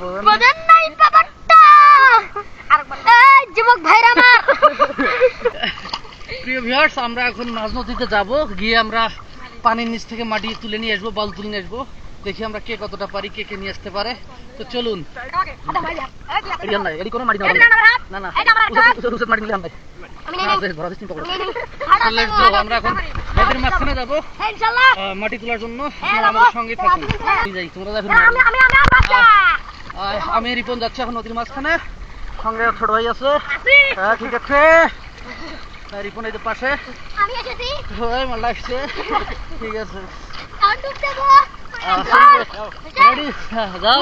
বোঝেন নাই ব্যাপারটা এই যুবক ভাইরা আমার প্রিয় ভিউয়ার্স আমরা এখন মাঝ নদীতে যাব গিয়ে আমরা পানির নিচ থেকে মাটি তুলে নিয়ে আসব বল তুলে নিয়ে আসব দেখি আমরা কে কতটা পারি কে কে নিয়ে আসতে পারে তো চলুন. আমরা এখন নদীর মাঝখানে যাব মাটি তোলার জন্য হ্যাঁ, আমাদের সঙ্গে থাকুন হ্যাঁ। তোমরা আমি রিপন যাচ্ছি এখন নদীর মাঝখানে। সঙ্গে ছোট ভাই আছে। হ্যাঁ ঠিক আছে। হ্যাঁ, রিপন এই পাশে। হয় মাল্লা আসছে। ঠিক আছে। রেডি? যাও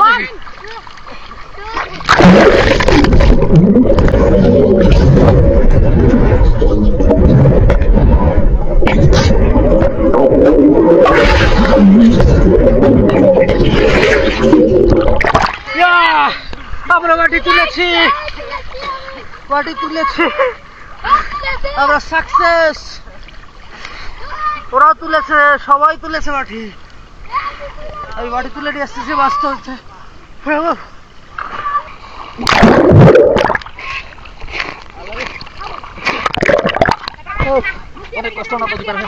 মাটি তুলেছি। মাটি তুলেছি। আমরা সাকসেস ওরাও তুলেছে, সবাই তুলেছে মাটি আমি মাটি তুলে নিয়ে আসতেছি, বাঁচতে হচ্ছে। হ্যাঁ। অনেক কষ্ট না বুঝতে পারবে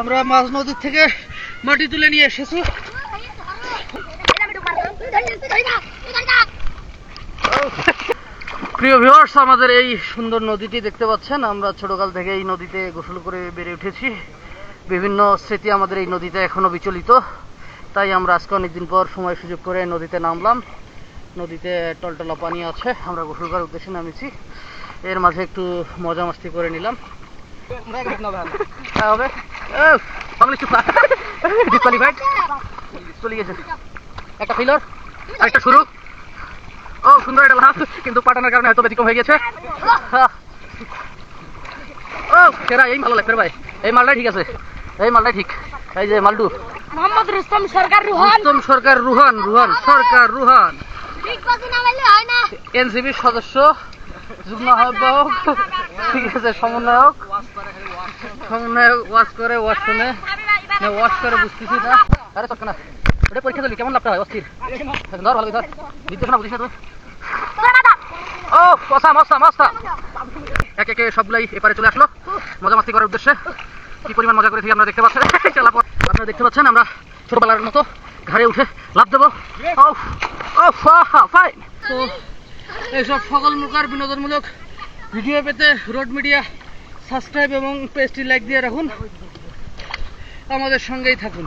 আমরা মাঝ নদীর থেকে মাটি তুলে নিয়ে এসেছি। প্রিয় ভিউয়ার্স আমাদের এই সুন্দর নদীটি দেখতে পাচ্ছেন। আমরা ছোটকাল থেকে এই নদীতে গোসল করে বেড়ে উঠেছি। বিভিন্ন স্মৃতি আমাদের এই নদীতে এখনও বিচলিত। তাই আমরা আজকে অনেকদিন পর সময় সুযোগ করে নদীতে নামলাম। নদীতে টলটলা পানি আছে আমরা গোসল করার উদ্দেশ্যে নামেছি। এর মাঝে একটু মজা মাস্তি করে নিলাম। হ্যাঁ, হবে। একটা ফিলর আরেকটা শুরু। ও সুন্দর এটা লাভ কিন্তু পাঠানোর কারণে হয়তো ব্যতিক্রম হয়ে গেছে। ও সেরা এই ভালো লাগছে ভাই। এই মালটাই ঠিক আছে। এই মালটাই ঠিক। এই যে মালডু মোহাম্মদ রুস্তম সরকার রুহান। উত্তম সরকার রুহান রুহান সরকার রুহান। সদস্য যুগ্ম আহ্বায়ক ঠিক আছে সমন্বয়ক। সমন্বয়ক ওয়াশ করে ওয়াশ শুনে। ওয়াশ করে বুঝতেছি না। আরে না। ওটা পরীক্ষা কেমন হয় অস্থির। ধর, ভালো ধর। বিদ্যুৎ না বুঝিস না তুই ও এক সবগুলাই এপারে চলে আসলো। মজা মাস্তি করার উদ্দেশ্যে। কি পরিমাণ মজা করেছি আপনারা দেখতে পাচ্ছেন? আপনারা দেখতে পাচ্ছেন, আমরা ছোটবেলার মতো উঠে লাভ দেবো। এইসব সকল প্রকার বিনোদনমূলক ভিডিও পেতে রোড মিডিয়া সাবস্ক্রাইব এবং পেজটি লাইক দিয়ে রাখুন। আমাদের সঙ্গেই থাকুন।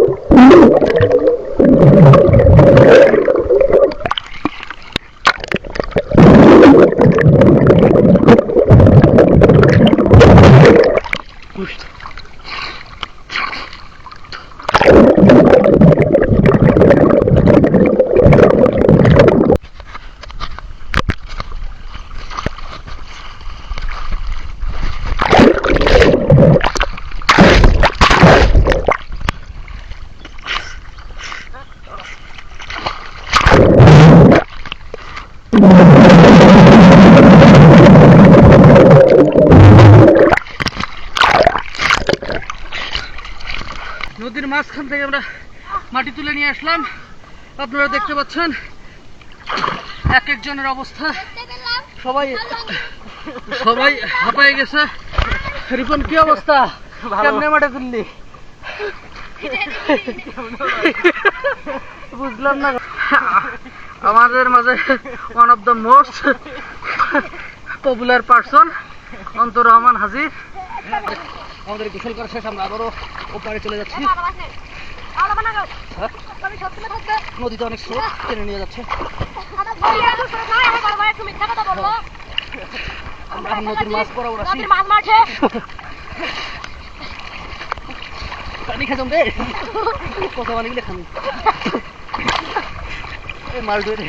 নদীর মাঝখান থেকে আমরা মাটি তুলে নিয়ে আসলাম। আপনারা দেখতে পাচ্ছেন এক একজনের অবস্থা। সবাই সবাই হাঁপায়ে গেছে। রিপন কি অবস্থা? কেমনে মাঠে তুললি? বুঝলাম না। আমাদের মাঝে one of the most popular person Antar Rahman হাজির আমাদের গোসল করা শেষ আমরা আবারও ওপারে চলে যাচ্ছি। হ্যাঁ? নদীতে অনেক স্রোত টেনে নিয়ে যাচ্ছে। আমরা নদীর মাছ বরাবর মাছ মারছে। পানি খাজম রে। কত পানি গেলে খান। এই মাছ ধরে